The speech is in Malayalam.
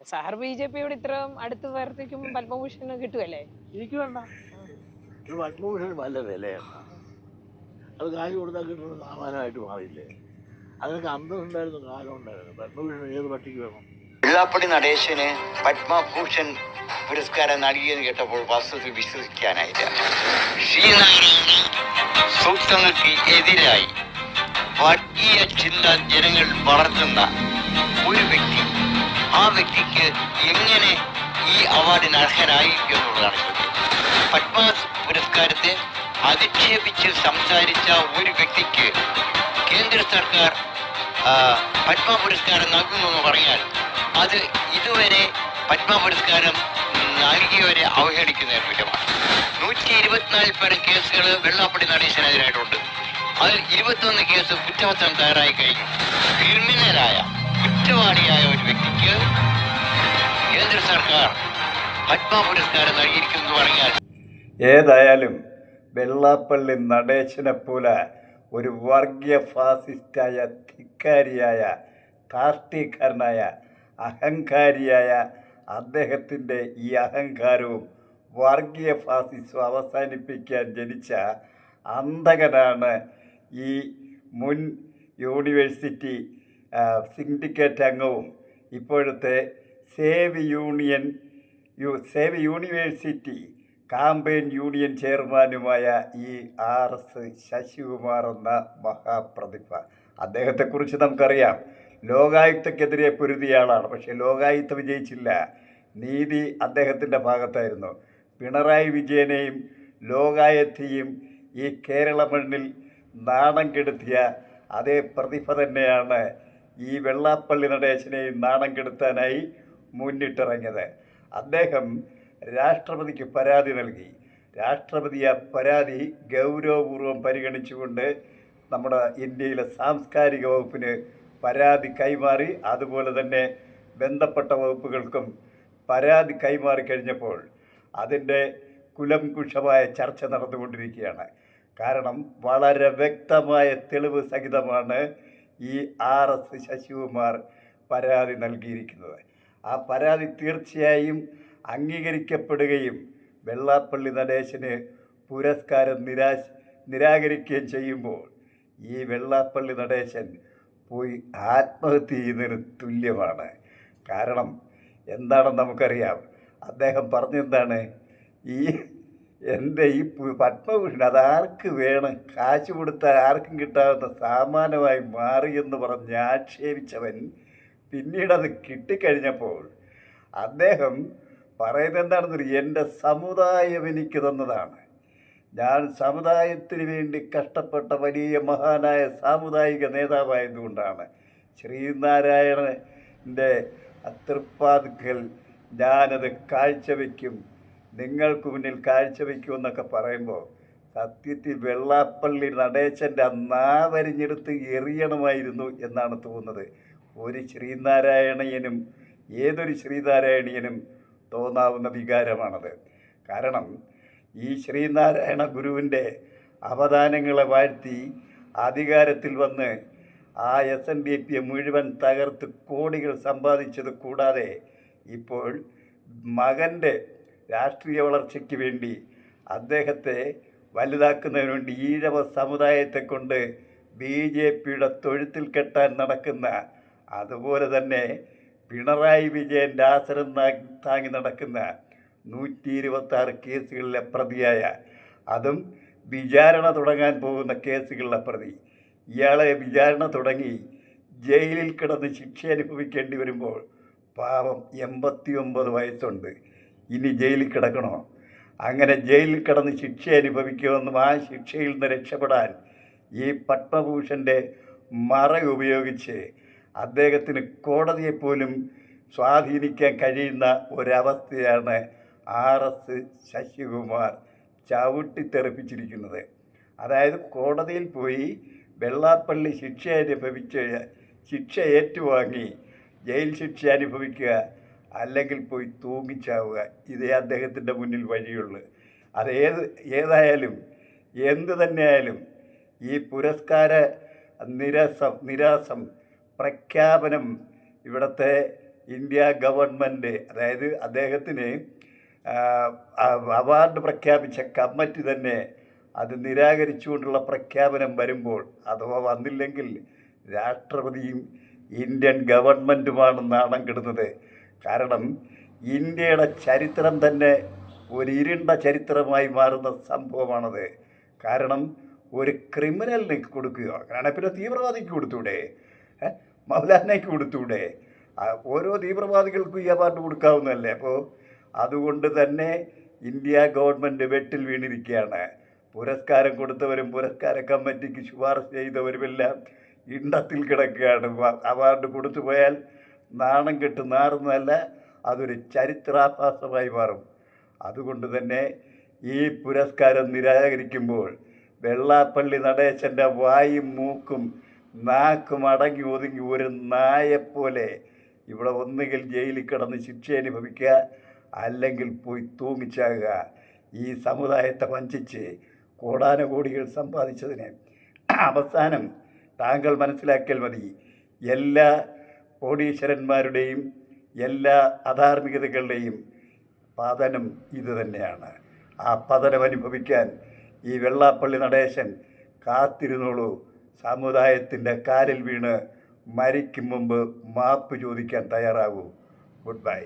സാർ ബി ജെ പിയോട് ഇത്രയും അടുത്ത് വർത്തിക്കും പത്മഭൂഷൺ കിട്ടുമല്ലേ എനിക്ക് വേണ്ട. പത്മഭൂഷൺ നല്ല വിലയാണ്. അത് കാശ് കൊടുത്താൽ കിട്ടുന്ന സാമാനമായിട്ട് മാറിയില്ലേ? അതിനൊക്കെ അന്തം ഉണ്ടായിരുന്നു കാലം ഉണ്ടായിരുന്നു പത്മഭൂഷൺ ഏത് പട്ടിക്ക് വേണം? വെള്ളാപ്പള്ളി നടേശന് പത്മഭൂഷൺ പുരസ്കാരം നൽകിയെന്ന് കേട്ടപ്പോൾ വസ്തുത വിശ്വസിക്കാനായില്ല. സൂക്തങ്ങൾക്ക് എതിരായി. വർഗീയ ചിന്ത ജനങ്ങൾ വളർത്തുന്ന ഒരു വ്യക്തി ആ വ്യക്തിക്ക് എങ്ങനെ ഈ അവാർഡിന് അർഹനായി എന്നുള്ളതാണ് പത്മ പുരസ്കാരത്തെ അധിക്ഷേപിച്ച് സംസാരിച്ച ഒരു വ്യക്തിക്ക് കേന്ദ്ര സർക്കാർ പത്മ പുരസ്കാരം നൽകുമെന്ന് പറഞ്ഞാൽ അത് ഇതുവരെ പത്മ പുരസ്കാരം നൽകിയവരെ അവഹേളിക്കുന്ന കുറ്റമാണ് നൂറ്റി ഇരുപത്തിനാല് പേർ കേസുകൾ വെള്ളാപ്പള്ളി നടേശനെതിരായിട്ടുണ്ട്. അതിൽ ഇരുപത്തൊന്ന് കേസ് കുറ്റപത്രം തയ്യാറായി കഴിഞ്ഞു. ക്രിമിനലായ കുറ്റവാളിയായ ഒരു വ്യക്തിക്ക് കേന്ദ്ര സർക്കാർ പത്മ പുരസ്കാരം നൽകിയിരിക്കുന്നു പറഞ്ഞാൽ. ഏതായാലും വെള്ളാപ്പള്ളി നടേശനെ പോലെ ഒരു വർഗീയ ഫാസിസ്റ്റായ ധിക്കാരിയായ കാർട്ടീക്കാരനായ അഹങ്കാരിയായ അദ്ദേഹത്തിന്റെ ഈ അഹങ്കാരവും വർഗീയ ഫാസിസവും അവസാനിപ്പിക്കാൻ ജനിച്ച അന്ധകനാണ് ഈ മുൻ യൂണിവേഴ്സിറ്റി സിൻഡിക്കേറ്റ് അംഗവും ഇപ്പോഴത്തെ save union U save university campaign union ചെയർമാനുമായ ഈ ആർ എസ് ശശികുമാർ എന്ന മഹാപ്രതിഭ. അദ്ദേഹത്തെക്കുറിച്ച് നമുക്കറിയാം. ലോകായുക്തക്കെതിരെ പൊരുതിയാളാണ്. പക്ഷേ ലോകായുക്ത വിജയിച്ചില്ല. നീതി അദ്ദേഹത്തിന്റെ ഭാഗത്തായിരുന്നു. പിണറായി വിജയനെയും ലോകായത്തെയും ഈ കേരള മണ്ണിൽ നാണം കെടുത്തിയ അതേ പ്രതിഭ തന്നെയാണ് ഈ വെള്ളാപ്പള്ളി നടേശനെയും നാണം കെടുത്താനായി മുന്നിട്ടിറങ്ങിയത്. അദ്ദേഹം രാഷ്ട്രപതിക്ക് പരാതി നൽകി. രാഷ്ട്രപതി ആ പരാതി ഗൗരവപൂർവം പരിഗണിച്ചുകൊണ്ട് നമ്മുടെ ഇന്ത്യയിലെ സാംസ്കാരിക വകുപ്പിന് പരാതി കൈമാറി. അതുപോലെ തന്നെ ബന്ധപ്പെട്ട വകുപ്പുകൾക്കും പരാതി കൈമാറി കഴിഞ്ഞപ്പോൾ അതിന്റെ കുലംകുഷമായ ചർച്ച നടന്നുകൊണ്ടിരിക്കുകയാണ്. കാരണം വളരെ വ്യക്തമായ തെളിവ് സഹിതമാണ് ഈ ആർ എസ് ശശികുമാർ പരാതി നൽകിയിരിക്കുന്നത്. ആ പരാതി തീർച്ചയായും അംഗീകരിക്കപ്പെടുകയും വെള്ളാപ്പള്ളി നടേശന് പുരസ്കാരം നിരാശ നിരാകരിക്കുകയും ചെയ്യുമ്പോൾ ഈ വെള്ളാപ്പള്ളി നടേശൻ പോയി ആത്മഹത്യ ചെയ്യുന്നതിന് തുല്യമാണ്. കാരണം എന്താണെന്ന് നമുക്കറിയാം. അദ്ദേഹം പറഞ്ഞെന്താണ്? ഈ എന്റെ ഈ പത്മഭൂഷൺ ആർക്ക് വേണം? കാശ് കൊടുത്താൽ ആർക്കും കിട്ടാവുന്ന സാമാനമായി മാറിയെന്ന് പറഞ്ഞ് ആക്ഷേപിച്ചവൻ പിന്നീടത് കിട്ടിക്കഴിഞ്ഞപ്പോൾ അദ്ദേഹം പറയുന്നത് എന്താണെന്നൊരു എന്റെ സമുദായം എനിക്ക് തന്നതാണ്. ഞാൻ സമുദായത്തിന് വേണ്ടി കഷ്ടപ്പെട്ട വലിയ മഹാനായ സാമുദായിക നേതാവായതുകൊണ്ടാണ്. ശ്രീനാരായണന്റെ തൃപ്പാതുക്കൽ ഞാനത് കാഴ്ചവെക്കും. നിങ്ങൾക്ക് മുന്നിൽ കാഴ്ചവെക്കൂ എന്നൊക്കെ പറയുമ്പോൾ സത്യത്തിൽ വെള്ളാപ്പള്ളി നടേശന്റെ നാവരിഞ്ഞെടുത്ത് എറിയണമായിരുന്നു എന്നാണ് തോന്നുന്നത്. ഒരു ശ്രീനാരായണീയനും ഏതൊരു ശ്രീനാരായണീയനും തോന്നാവുന്ന വികാരമാണത്. കാരണം ഈ ശ്രീനാരായണ ഗുരുവിന്റെ അവദാനങ്ങളെ വാഴ്ത്തി അധികാരത്തിൽ വന്ന് ആ എസ് എൻ ഡി പിയെ മുഴുവൻ തകർത്ത് കോടികൾ സമ്പാദിച്ചത് കൂടാതെ ഇപ്പോൾ മകന്റെ രാഷ്ട്രീയ വളർച്ചയ്ക്ക് വേണ്ടി അദ്ദേഹത്തെ വലുതാക്കുന്നതിന് വേണ്ടി ഈഴവ സമുദായത്തെ കൊണ്ട് ബി ജെ പിയുടെ തൊഴുത്തിൽ കെട്ടാൻ നടക്കുന്ന അതുപോലെ തന്നെ പിണറായി വിജയന്റെ ആസനം താങ്ങി നടക്കുന്ന നൂറ്റി ഇരുപത്താറ് കേസുകളിലെ പ്രതിയായ അതും വിചാരണ തുടങ്ങാൻ പോകുന്ന കേസുകളിലെ പ്രതി ഇയാളെ വിചാരണ തുടങ്ങി ജയിലിൽ കിടന്ന് ശിക്ഷ അനുഭവിക്കേണ്ടി വരുമ്പോൾ പാവം എൺപത്തി ഒമ്പത് വയസ്സുണ്ട്. ഇനി ജയിലിൽ കിടക്കണോ? അങ്ങനെ ജയിലിൽ കിടന്ന് ശിക്ഷ അനുഭവിക്കുമെന്നും ആ ശിക്ഷയിൽ നിന്ന് രക്ഷപ്പെടാൻ ഈ പത്മഭൂഷന്റെ മറ ഉപയോഗിച്ച് അദ്ദേഹത്തിന് കോടതിയെപ്പോലും സ്വാധീനിക്കാൻ കഴിയുന്ന ഒരവസ്ഥയാണ് ആർ എസ് ശശികുമാർ ചവിട്ടിത്തെറിപ്പിച്ചിരിക്കുന്നത് അതായത് കോടതിയിൽ പോയി വെള്ളാപ്പള്ളി ശിക്ഷ അനുഭവിച്ച് ശിക്ഷ ഏറ്റുവാങ്ങി ജയിൽ ശിക്ഷ അനുഭവിക്കുക അല്ലെങ്കിൽ പോയി തൂങ്ങിച്ചാവുക. ഇതേ അദ്ദേഹത്തിന്റെ മുന്നിൽ വഴിയുള്ളൂ. അത് ഏത് ഏതായാലും എന്ത് തന്നെയായാലും ഈ പുരസ്കാര നിരസം നിരാസം പ്രഖ്യാപനം ഇവിടുത്തെ ഇന്ത്യ ഗവൺമെന്റ് അതായത് അദ്ദേഹത്തിന് അവാർഡ് പ്രഖ്യാപിച്ച കമ്മിറ്റി തന്നെ അത് നിരാകരിച്ചുകൊണ്ടുള്ള പ്രഖ്യാപനം വരുമ്പോൾ അഥവാ വന്നില്ലെങ്കിൽ രാഷ്ട്രപതിയും ഇന്ത്യൻ ഗവൺമെന്റുമാണ് നാണം കെടുന്നത്. കാരണം ഇന്ത്യയുടെ ചരിത്രം തന്നെ ഒരു ഇരുണ്ട ചരിത്രമായി മാറുന്ന സംഭവമാണത്. കാരണം ഒരു ക്രിമിനലിന് കൊടുക്കുക. കാരണം പിന്നെ തീവ്രവാദിക്ക് കൊടുത്തൂടെ? മൗലാനയ്ക്ക് കൊടുത്തൂടെ? ഓരോ തീവ്രവാദികൾക്കും ഈ അവാർഡ് കൊടുക്കാവുന്നതല്ലേ? അപ്പോൾ അതുകൊണ്ട് തന്നെ ഇന്ത്യ ഗവൺമെന്റ് വെട്ടിൽ വീണിരിക്കുകയാണ്. പുരസ്കാരം കൊടുത്തവരും പുരസ്കാര കമ്മിറ്റിക്ക് ശുപാർശ ചെയ്തവരുമെല്ലാം ഇണ്ടത്തിൽ കിടക്കുകയാണ്. അവാർഡ് കൊടുത്തു പോയാൽ നാണം കെട്ട് നാറുന്നതല്ല അതൊരു ചരിത്രാഭാസമായി മാറും. അതുകൊണ്ട് തന്നെ ഈ പുരസ്കാരം നിരാകരിക്കുമ്പോൾ വെള്ളാപ്പള്ളി നടേശന്റെ വായും മൂക്കും നാക്കും അടങ്ങി ഒതുങ്ങി ഒരു നായെപ്പോലെ ഇവിടെ ഒന്നുകിൽ ജയിലിൽ കിടന്ന് ശിക്ഷ അനുഭവിക്കുക അല്ലെങ്കിൽ പോയി തൂങ്ങിച്ചാകുക. ഈ സമുദായത്തെ വഞ്ചിച്ച് കോടാനുകോടികൾ സമ്പാദിച്ചതിന് അവസാനം താങ്കൾ മനസ്സിലാക്കിയാൽ മതി എല്ലാ കോടീശ്വരന്മാരുടെയും എല്ലാ അധാർമികതകളുടെയും പതനം ഇത് തന്നെയാണ്. ആ പതനം അനുഭവിക്കാൻ ഈ വെള്ളാപ്പള്ളി നടേശൻ കാത്തിരുന്നോളൂ. സമുദായത്തിന്റെ കാലിൽ വീണ് മരിക്കും മുമ്പ് മാപ്പ് ചോദിക്കാൻ തയ്യാറാകൂ. Good bye.